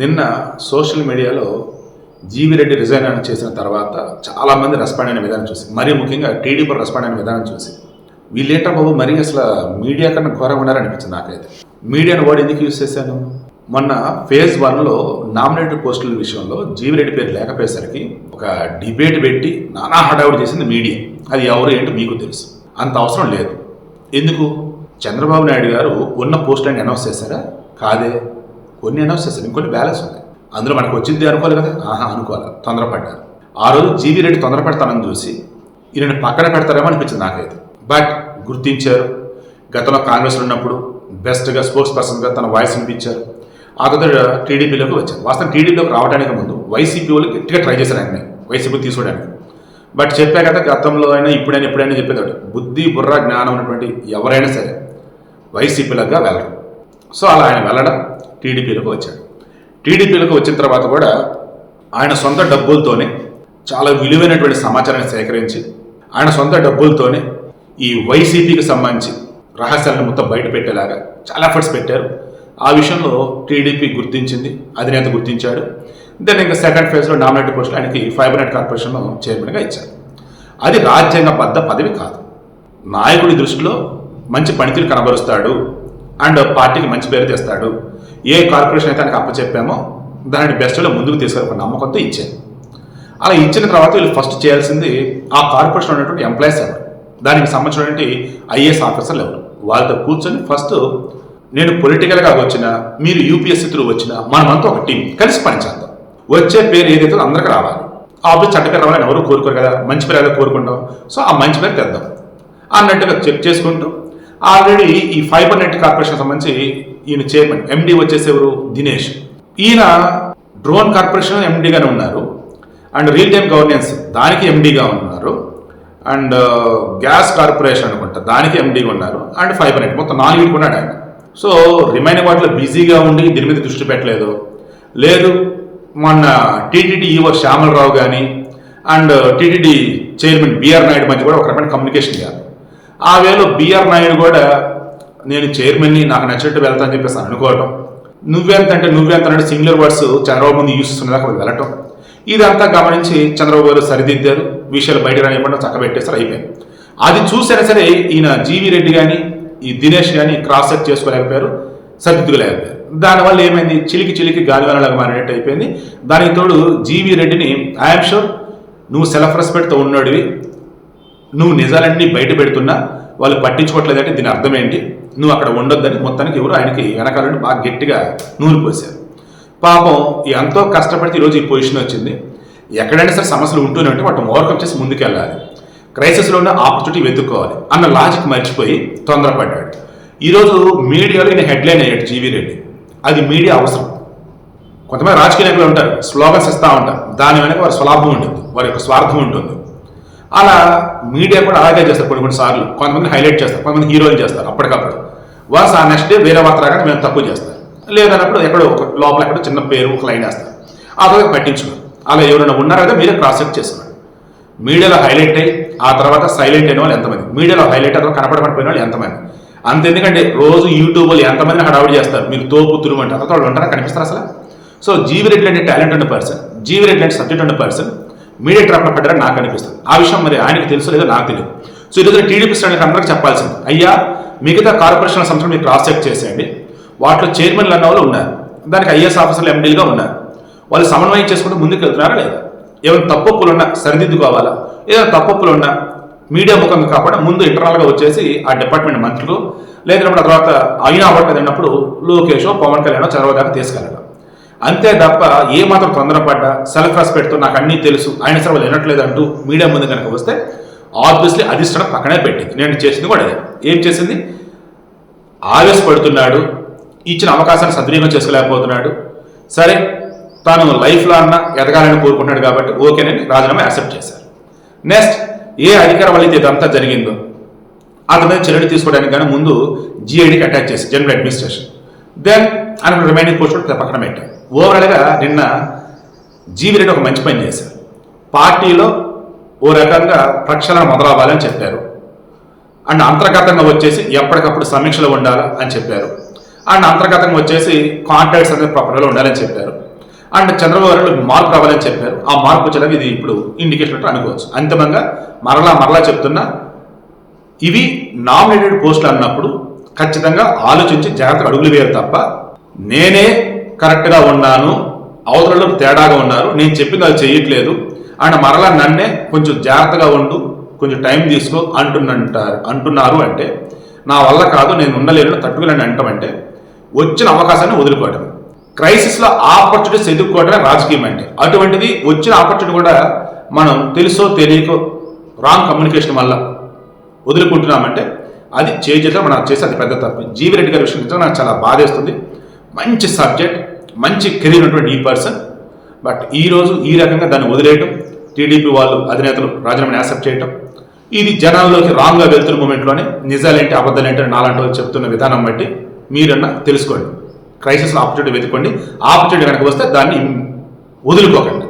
నిన్న సోషల్ మీడియాలో జీవి రెడ్డి రిజైన్ అని చేసిన తర్వాత చాలామంది రెస్పాండ్ అయిన విధానం చూసి మరీ ముఖ్యంగా టీడీపీ రెస్పాండ్ అయిన విధానం చూసి వీళ్ళేంటో బాబు మరీ అసలు మీడియా కన్నా ఘోరంగా ఉన్నారనిపించింది నాకైతే. మీడియాను వాడు ఎందుకు యూజ్ చేశాను? మొన్న ఫేజ్ వన్లో నామినేటెడ్ పోస్టుల విషయంలో జీవిరెడ్డి పేరు లేకపోయేసరికి ఒక డిబేట్ పెట్టి నానా హడావుడి చేసింది మీడియా. అది ఎవరు ఏంటో మీకు తెలుసు. అంత అవసరం లేదు. ఎందుకు? చంద్రబాబు నాయుడు గారు ఉన్న పోస్టులను అనౌన్స్ చేశారా? కాదే. కొన్ని అనౌన్స్ చేశారు ఇంకొన్ని బ్యాలెన్స్ ఉంది. అందులో మనకు వచ్చింది అనుకోవాలి కదా? ఆహా అనుకోవాలి. తొందరపడ్డారు. ఆ రోజు జీవీ రెడ్డి తొందరపడతానని చూసి ఈయన పక్కన పెడతారేమో అనిపించింది నాకైతే. బట్ గుర్తించారు. గతంలో కాంగ్రెస్లో ఉన్నప్పుడు బెస్ట్గా స్పోర్ట్స్ పర్సన్గా తన వాయిస్ వినిపించారు. ఆ తర్వాత టీడీపీలోకి వచ్చారు. వాస్తవం టీడీపీలోకి రావడానికి ముందు వైసీపీ వాళ్ళు గట్టిగా ట్రై చేశారు ఆయన వైసీపీ తీసుకోవడానికి. బట్ చెప్పా కదా గతంలో అయినా ఇప్పుడైనా ఎప్పుడైనా చెప్పేదాడు బుద్ధి బుర్ర జ్ఞానం ఉన్నటువంటి ఎవరైనా సరే వైసీపీలోగా వెళ్ళరు సో అలా ఆయన వెళ్ళడం టీడీపీలోకి వచ్చాడు. టీడీపీలోకి వచ్చిన తర్వాత కూడా ఆయన సొంత డబ్బులతోనే చాలా విలువైనటువంటి సమాచారాన్ని సేకరించి ఆయన సొంత డబ్బులతోనే ఈ వైసీపీకి సంబంధించి రహస్యాలను మొత్తం బయట పెట్టేలాగా చాలా ఎఫర్ట్స్ పెట్టారు. ఆ విషయంలో టీడీపీ గుర్తించింది అధినేత గుర్తించాడు. దెన్ ఇంకా సెకండ్ ఫేజ్లో నామినేటెడ్ పోస్ట్ ఆయనకి ఫైబర్ నెట్ చైర్మన్గా ఇచ్చారు. అది రాజ్యాంగబద్ధ పదవి కాదు. నాయకుడి దృష్టిలో మంచి పనితీరు కనబరుస్తాడు. అండ్ పార్టీకి మంచి పేరు తెస్తాడు. ఏ కార్పొరేషన్ అయితే ఆయనకు అప్పచెప్పామో దానిని బెస్ట్లో ముందుకు తీసుకెళ్ళి నమ్మకంతో ఇచ్చాను అలా ఇచ్చిన తర్వాత వీళ్ళు ఫస్ట్ చేయాల్సింది ఆ కార్పొరేషన్ ఉన్నటువంటి ఎంప్లాయీస్ ఎవరు? దానికి సంబంధించినటువంటి ఐఏఎస్ ఆఫీసర్లు ఎవరు? వాళ్ళతో కూర్చొని ఫస్ట్ నేను పొలిటికల్గా వచ్చిన మీరు యూపీఎస్సీ త్రూ వచ్చిన మనమంతా ఒక టీం కలిసి పనిచేద్దాం వచ్చే పేరు ఏదైతే అందరికి రావాలి. ఆబ్వియస్ చెడ్డ పేరు రావాలని ఎవరు కోరుకోరు కదా? మంచి పేరు ఏదో కోరుకుంటాం. సో ఆ మంచి పేరు తెద్దాం. అన్నట్టుగా చెక్ చేసుకుంటూ ఆల్రెడీ ఈ ఫైబర్ నెట్ కార్పొరేషన్ సంబంధించి ఈయన చైర్మన్ ఎండి వచ్చేసి ఎవరు? దినేష్. ఈయన డ్రోన్ కార్పొరేషన్ ఎండిగానే ఉన్నారు. అండ్ రియల్ టైమ్ గవర్నెన్స్ దానికి ఎండిగా ఉన్నారు. అండ్ గ్యాస్ కార్పొరేషన్ అనుకుంటా దానికి ఎండీగా ఉన్నారు. అండ్ ఫైబర్ నెట్ మొత్తం నాలుగు ఉన్నాడు ఆయన. సో రిమైనింగ్ వాటిలో బిజీగా ఉండి దీని మీద దృష్టి పెట్టలేదు. లేదు మొన్న టీటీడీ ఈవో శ్యామలరావు కానీ and TTD chairman BR Naidu మధ్య కూడా ఒక రకమైన కమ్యూనికేషన్ చేయాలి. ఆ వేలో బిఆర్ నాయుడు కూడా నేను చైర్మన్ని నాకు నచ్చినట్టు వెళ్తా అని చెప్పేసి అనుకోవటం. నువ్వెంత అంటే నువ్వెంత అంటే సింగులర్ వర్డ్స్ చంద్రబాబు ముందు యూస్ ఉన్నదాకా వెళ్ళటం. ఇదంతా గమనించి చంద్రబాబు గారు సరిదిద్దారు. విషయాలు బయట రానివ్వకుండా చక్కబెట్టేసారు అయిపోయింది. అది చూసినా సరే ఈయన జీవి రెడ్డి కానీ ఈ దినేష్ కానీ క్రాస్ చెక్ చేసుకోలేకపోయారు సరిదిద్దుకోలేకపోయారు. దానివల్ల ఏమైంది? చిలికి చిలికి గాలివానలాగా మారినట్టు అయిపోయింది. దానికి తోడు జీవి రెడ్డిని ఐఎమ్ షూర్ నువ్వు సెల్ఫ్ రెస్పెక్ట్తో ఉన్నాడివి. నువ్వు నిజాలన్నీ బయట పెడుతున్నా వాళ్ళు పట్టించుకోవట్లేదంటే దీని అర్థం ఏంటి? నువ్వు అక్కడ ఉండొద్దని మొత్తానికి ఎవరు ఆయనకి వెనకాలని బాగా గట్టిగా నూనె పోసారు పాపం ఎంతో కష్టపడితే ఈరోజు ఈ పొజిషన్ వచ్చింది. ఎక్కడైనా సరే సమస్యలు ఉంటూనే ఉంటే వాటిని ఓవర్కమ్ చేసి ముందుకెళ్ళాలి. క్రైసిస్లో ఉన్న ఆపర్చునిటీ వెతుక్కోవాలి. అన్న లాజిక్ మర్చిపోయి తొందరపడ్డాడు. ఈరోజు మీడియాలో ఈయన హెడ్లైన్ అయ్యాడు జీవీ రెడ్డి. అది మీడియా అవసరం. కొంతమంది రాజకీయ నాయకులు ఉంటారు స్లోగన్స్ ఇస్తూ ఉంటారు. దాని వెనక వారి స్వలాభం ఉంటుంది వారి యొక్క స్వార్థం ఉంటుంది. అలా మీడియా కూడా అలాగే చేస్తారు కొన్ని కొన్ని సార్లు. కొంతమంది హైలైట్ చేస్తారు కొంతమంది హీరోలు చేస్తారు అప్పటికప్పుడు. వారు ఆ నెక్స్ట్ డే వేరే వార్త రాగానే మేము తక్కువ చేస్తారు లేదన్నప్పుడు ఎక్కడో ఒక లోపల ఎక్కడో చిన్న పేరు ఒక లైన్ వేస్తారు ఆ తర్వాత పట్టించుకోరు అలా ఎవరైనా ఉన్నారో కదా మీరే క్రాస్ చెక్ మీడియాలో హైలైట్ అయ్యి ఆ తర్వాత సైలెంట్ అయిన వాళ్ళు ఎంతమంది? మీడియాలో హైలైట్ అయ్యి కనపడబడిపోయిన వాళ్ళు ఎంతమంది? అంతెందుకంటే రోజు యూట్యూబ్లో ఎంతమంది హడావుడి చేస్తారు? మీరు తోపు తురుమంటారు తర్వాత అంత వాళ్ళు ఉంటారా? కనిపిస్తారు అసలు? సో జీవి రెడ్డి అంటే టాలెంట్ ఉన్న పర్సన్ జీవిరెడ్డి అంటే సబ్జెక్ట్ ఉన్న పర్సన్ మీడియా ట్రాప్లో పడ్డారని నాకు అనిపిస్తుంది. ఆ విషయం మరి ఆయనకి తెలుసు లేదో నాకు తెలియదు. సో ఈరోజు టీడీపీ శ్రేణులకు అందరికీ చెప్పాల్సింది అయ్యా మిగతా కార్పొరేషన్ సంస్థలు మీరు క్రాస్ చెక్ చేసేయండి. వాటిలో చైర్మన్లు అన్న వాళ్ళు ఉన్నారు. దానికి ఐఏఎస్ ఆఫీసర్లు ఎండీలుగా ఉన్నారు. వాళ్ళు సమన్వయం చేసుకుంటూ ముందుకు వెళ్తున్నారా లేదా? ఏమైనా తప్పొప్పులు ఉన్నా సరిదిద్దుకోవాలా? ఏదైనా తప్పొప్పులు ఉన్నా మీడియా ముఖంగా కాకుండా ముందు ఇంటర్నల్గా వచ్చేసి ఆ డిపార్ట్మెంట్ మంత్రులు లేదంటే తర్వాత అయినా అవ్వట్లేదు అన్నప్పుడు లోకేష్ పవన్ కళ్యాణ్ చంద్రబాబు దాకా తీసుకెళ్ళడం. అంతే తప్ప ఏ మాత్రం తొందరపడ్డా సెల్ఫ్ రెస్పెక్ట్తో నాకు అన్నీ తెలుసు ఆయన సరే వాళ్ళు వినట్లేదు అంటూ మీడియా ముందు కనుక వస్తే ఆబ్వియస్లీ అధిష్టానం పక్కనే పెట్టింది. నేను చేసింది కూడా అదే. ఏం చేసింది? ఆవేశపడుతున్నాడు ఇచ్చిన అవకాశాన్ని సద్వినియోగం చేసుకోలేకపోతున్నాడు. సరే తాను లైఫ్లో అన్న ఎదగాలని కోరుకుంటున్నాడు కాబట్టి ఓకేనని రాజీనామా యాక్సెప్ట్ చేశారు. నెక్స్ట్ ఏ అధికారం వల్ల ఇదంతా జరిగిందో అతని మీద చర్యలు తీసుకోవడానికి కానీ ముందు జిఐడికి అటాచ్ చేసి జనరల్ అడ్మినిస్ట్రేషన్ దెన్ ఆయన రిమైనింగ్ పోస్ట్ పక్కన పెట్టాను ఓవరాల్గా నిన్న జీవి రెడ్డి ఒక మంచి పని చేశారు. పార్టీలో ఓ రకంగా ప్రక్షాళన మొదలవ్వాలని చెప్పారు. అండ్ అంతర్గతంగా వచ్చేసి ఎప్పటికప్పుడు సమీక్షలో ఉండాలి అని చెప్పారు. అండ్ అంతర్గతంగా వచ్చేసి కాంట్రాక్ట్స్ అనేది ప్రాపర్గా ఉండాలని చెప్పారు. అండ్ చంద్రబాబు మార్పు రావాలని చెప్పారు. ఆ మార్పు వచ్చేలాగా ఇది ఇప్పుడు ఇండికేషన్ అంటే అనుకోవచ్చు. అంతిమంగా మరలా మరలా చెప్తున్నా ఇవి నామినేటెడ్ పోస్టులు అన్నప్పుడు ఖచ్చితంగా ఆలోచించి జాగ్రత్తగా అడుగులు వేయరు తప్ప నేనే కరెక్ట్గా ఉన్నాను అవతలలో తేడాగా ఉన్నారు నేను చెప్పింది అది చేయట్లేదు అండ్ మరలా నన్నే కొంచెం జాగ్రత్తగా ఉండు కొంచెం టైం తీసుకో అంటున్నంటారు అంటున్నారు అంటే నా వల్ల కాదు నేను ఉండలేను తట్టుకోలేని అంటామంటే వచ్చిన అవకాశాన్ని వదులుకోవటం క్రైసిస్లో ఆపర్చునిటీస్ ఎదుర్కోవడమే రాజకీయం అంటే. అటువంటిది వచ్చిన ఆపర్చునిటీ కూడా మనం తెలుసో తెలియకో రాంగ్ కమ్యూనికేషన్ వల్ల వదులుకుంటున్నామంటే అది చేసేదో మనం చేసే అది పెద్ద తప్పు. జీవిరెడ్డి గారి విషయం నిజంగా నాకు చాలా బాధేస్తుంది. మంచి సబ్జెక్ట్ మంచి కెరీర్ ఉన్నటువంటి ఈ పర్సన్. బట్ ఈరోజు ఈ రకంగా దాన్ని వదిలేయటం టీడీపీ వాళ్ళు అధినేతలు రాజీనామాని యాక్సెప్ట్ చేయటం ఇది జనాల్లోకి రాంగ్గా వెళ్తున్న మూమెంట్లోనే నిజాలేంటి అబద్ధాలేంటి అని నాలంటి వాళ్ళు చెప్తున్న విధానం బట్టి మీరన్నా తెలుసుకోండి. క్రైసిస్లో ఆపర్చునిటీ వెతుక్కోండి. ఆపర్చునిటీ కనుక వస్తే దాన్ని వదులుకోకండి.